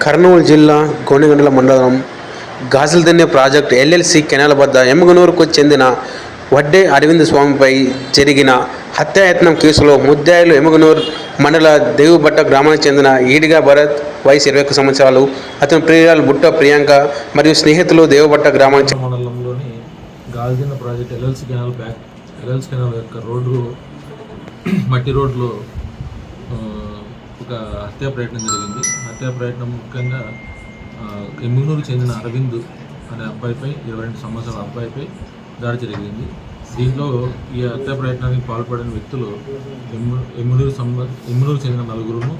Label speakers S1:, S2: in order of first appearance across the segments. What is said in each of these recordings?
S1: కర్నూలు జిల్లా గోనెగండ్ల మండలం Gajuladinne project LLC కెనాల వద్ద ఎమ్మగనూరుకు చెందిన వడ్డే అరవింద్ స్వామిపై జరిగిన హత్యాయత్నం కేసులో ముద్దాయిలు ఎమ్మగనూరు మండల దేవుబట్ట గ్రామానికి చెందిన ఈడిగా భరత్ వయసు ఇరవై ఒక్క సంవత్సరాలు అతని ప్రియురాలు బుట్ట ప్రియాంక మరియు స్నేహితులు దేవుబట్ట గ్రామానికి
S2: మండలంలోని Galdinna project LLC canal back LLC canal యొక్క రోడ్డు మట్టి రోడ్లో ఒక హత్యా ప్రయత్నం జరిగింది. హత్యా ప్రయత్నం ముఖ్యంగా ఆ, ఎమ్మిగనూరు చెందిన అరవింద్ అనే అబ్బాయిపై ఇరవై రెండు సంవత్సరాల అబ్బాయిపై దాడి జరిగింది. దీంట్లో ఈ హత్యా ప్రయత్నానికి పాల్పడిన వ్యక్తులు ఎమ్ము ఎమ్మినూరు సంబ ఎమ్మినూరు చెందిన నలుగురును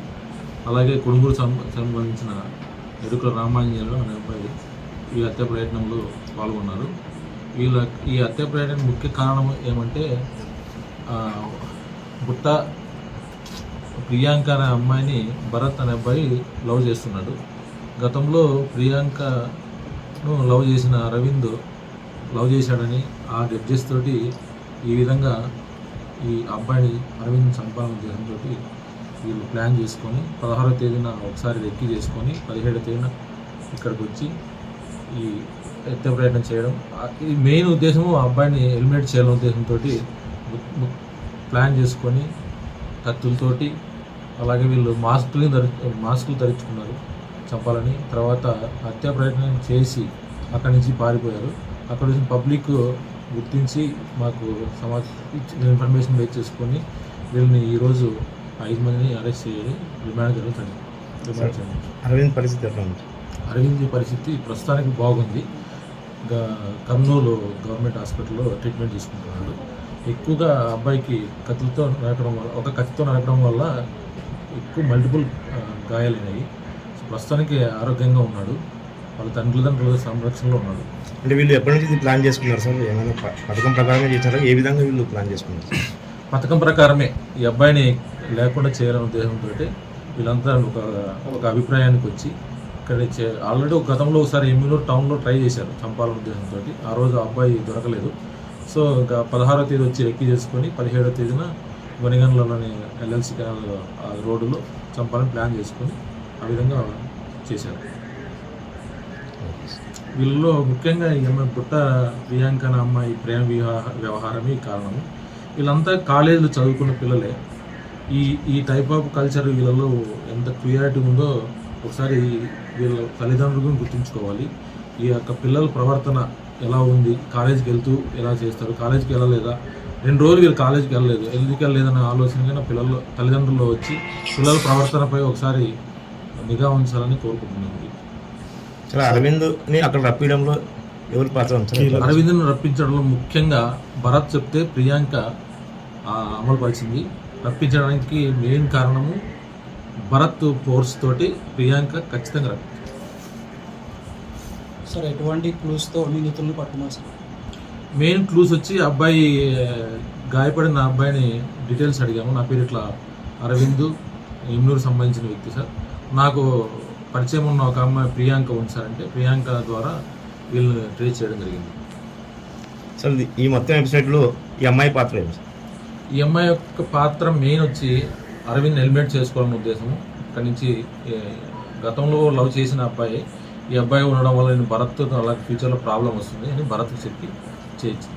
S2: అలాగే కొడుమూరు సంబంధించిన ఎరుకుల రామాంజనేయులు అనే అబ్బాయి ఈ హత్య ప్రయత్నంలో పాల్గొన్నారు. వీళ్ళ ఈ హత్య ప్రయత్నం ముఖ్య కారణం ఏమంటే బుట్ట ప్రియాంక అనే అమ్మాయిని భరత్ అనే అబ్బాయి లవ్ చేస్తున్నాడు. గతంలో ప్రియాంకను లవ్ చేసిన అరవింద్ లవ్ చేశాడని ఆ జడ్జెస్ తోటి ఈ విధంగా ఈ అబ్బాయిని అరవింద్ సంపాదన చేయడంతో వీళ్ళు ప్లాన్ చేసుకొని పదహారో తేదీన ఒకసారి రెక్కి చేసుకొని పదిహేడో తేదీన ఇక్కడికి వచ్చి ఈ హత్య ప్రయత్నం చేయడం. ఈ మెయిన్ ఉద్దేశము ఆ అబ్బాయిని ఎలిమినేట్ చేయాలనే ఉద్దేశంతో ప్లాన్ చేసుకొని కత్తులతోటి అలాగే వీళ్ళు మాస్కులు ధరి మాస్కులు ధరించుకున్నారు చంపాలని. తర్వాత హత్య ప్రయత్నం చేసి అక్కడి నుంచి పారిపోయారు. అక్కడ నుంచి పబ్లిక్ గుర్తించి మాకు సమాచారం ఇన్ఫర్మేషన్ బేస్ చేసుకొని వీళ్ళని ఈరోజు ఐదు మందిని అరెస్ట్ చేయాలి. రిమాండ్ జరుగుతుంది. రిమాండ్ చేయాలి
S3: అరవింద్ పరిస్థితి ఎట్లా ఉంది?
S2: అరవింద్ పరిస్థితి ప్రస్తుతానికి బాగుంది. కర్నూలు గవర్నమెంట్ హాస్పిటల్లో ట్రీట్మెంట్ తీసుకుంటున్నాడు. ఎక్కువగా అబ్బాయికి కత్తులతో నరకడం వల్ల ఒక కత్తితో నరకడం వల్ల ఎక్కువ మల్టిపుల్ గాయాలైనాయి. సో ప్రస్తుతానికి ఆరోగ్యంగా ఉన్నాడు. వాళ్ళ తల్లిదండ్రుల సంరక్షణలో ఉన్నాడు.
S3: అంటే వీళ్ళు ఎప్పటి నుంచి ప్లాన్ చేసుకున్నారు సార్? ఏమైనా పథకం ప్రకారమే చేశారా? ఏ విధంగా వీళ్ళు ప్లాన్ చేసుకున్నారు?
S2: పథకం ప్రకారమే ఈ అబ్బాయిని లేకుండా చేయాలనే ఉద్దేశంతో వీళ్ళంతా ఒక ఒక అభిప్రాయానికి వచ్చి ఇక్కడ ఆల్రెడీ గతంలో ఒకసారి ఎమ్మినూరు టౌన్లో ట్రై చేశారు చంపాలనే ఉద్దేశంతో ఆ రోజు అబ్బాయి దొరకలేదు. సో ఇంకా పదహారో తేదీ వచ్చి రెక్కి చేసుకొని పదిహేడో తేదీన వనిగన్లలోని ఎల్ఎల్సి కెనాల్ రోడ్డులో చంపాలని ప్లాన్ చేసుకొని ఆ విధంగా చేశారు. వీళ్ళలో ముఖ్యంగా ఈ అమ్మాయి పుట్ట ప్రియాంక అమ్మాయి ప్రేమ వివాహ వ్యవహారమే కారణము. వీళ్ళంతా కాలేజీలో చదువుకున్న పిల్లలే. ఈ ఈ టైప్ ఆఫ్ కల్చర్ వీళ్ళలో ఎంత క్లియారిటీ ఉందో ఒకసారి వీళ్ళ తల్లిదండ్రులను గుర్తుంచుకోవాలి. ఈ యొక్క పిల్లల ప్రవర్తన ఎలా ఉంది కాలేజీకి వెళ్తూ ఎలా చేస్తారు కాలేజీకి వెళ్ళలేదా రెండు రోజులు వీళ్ళు కాలేజీకి వెళ్ళలేదు ఎందుకు వెళ్ళలేదనే ఆలోచనగా పిల్లలు తల్లిదండ్రులు వచ్చి పిల్లల ప్రవర్తనపై ఒకసారి నిఘా ఉంచాలని కోరుకుంటున్నాను
S3: చాలా అరవింద్ని అక్కడ రప్పించడంలో ఎవరి పాత్ర
S2: అరవింద్ను రప్పించడంలో ముఖ్యంగా భరత్ చెప్తే ప్రియాంక అమలుపరిచింది. రప్పించడానికి మెయిన్ కారణము భరత్ ఫోర్స్ తోటి ప్రియాంక ఖచ్చితంగా రప్పించింది
S4: సార్ ఎటువంటి క్లూస్తో నిందితులను పట్టుకున్నారు సార్?
S2: మెయిన్ క్లూస్ వచ్చి అబ్బాయి గాయపడిన అబ్బాయిని డీటెయిల్స్ అడిగాము. నా పేరు ఇట్లా అరవింద్ ఎమ్నూరు సంబంధించిన వ్యక్తి సార్. నాకు పరిచయం ఉన్న ఒక అమ్మాయి ప్రియాంక ఉంది సార్ అంటే ప్రియాంక ద్వారా వీళ్ళని ట్రేస్ చేయడం జరిగింది.
S3: సార్ ఇది- ఈ మొత్తం ఎపిసోడ్లో ఈ అమ్మాయి పాత్ర ఏమి సార్?
S2: ఈ అమ్మాయి యొక్క పాత్ర మెయిన్ వచ్చి అరవింద్ ఎలిమినేట్ చేసుకోవాలనే ఉద్దేశం ఇక్కడ నుంచి గతంలో లవ్ చేసిన అబ్బాయి ఈ అబ్బాయి ఉండడం వల్ల నేను భరత్ అలాగే ఫ్యూచర్లో ప్రాబ్లం వస్తుంది అని భరత్కి చెప్పి చేయొచ్చు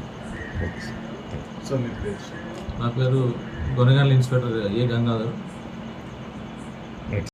S2: నా పేరు గొనగాల ఇన్స్పెక్టర్ ఏ గంగాధర్.